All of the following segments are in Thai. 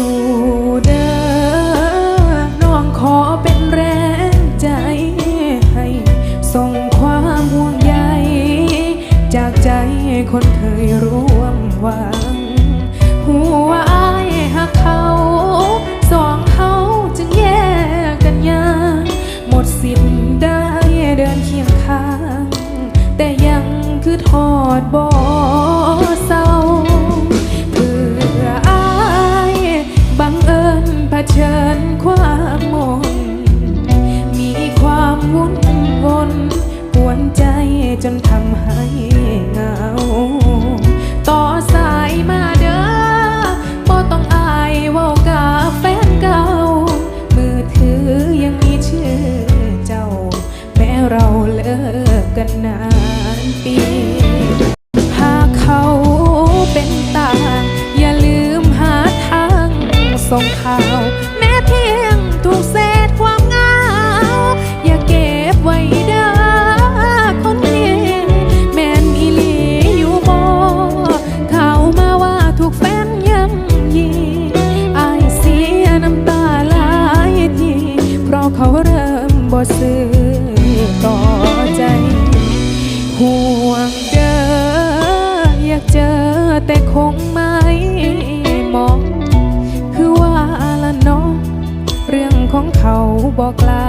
สู้เด้อน้องขอเป็นแรงใจให้ส่งความห่วงใยจากใจคนเคยร่วมหวังหัวอายหักเขาสองเขาจึงแยกกันยางหมดสิทธิ์ได้เดินเคียงข้าง แต่ยังคือทอดบ่เศร้า ให้เหงา ต่อสายมาเด้อบ่ต้องอายว่ากับแฟนเก่า มือถือยังมีชื่อเจ้า แม้เราเลิกกันนานปีหากเขาเป็นต่าง อย่าลืมหาทางส่งข่าว แม้เพียงถูก เขาเริ่มบ่ซื้อต่อใจ ห่วงเด้ออยากเจอแต่คงไม่มอง คือว่าละน้อง เรื่องของเขาบอกลา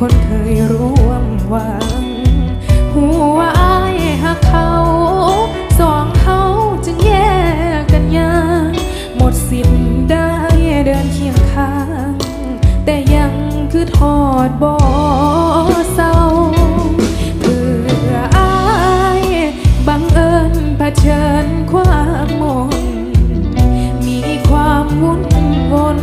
คนเคยร่วมวัง หัวอายหักเขาสองเขาจึงแยกกันยางหมดสิทธิ์ได้เดินเคียงข้าง แต่ยังคือทอดบ่อเศร้าเพื่ออายบังเอิญเผชิญความมนมีความวุ่นวน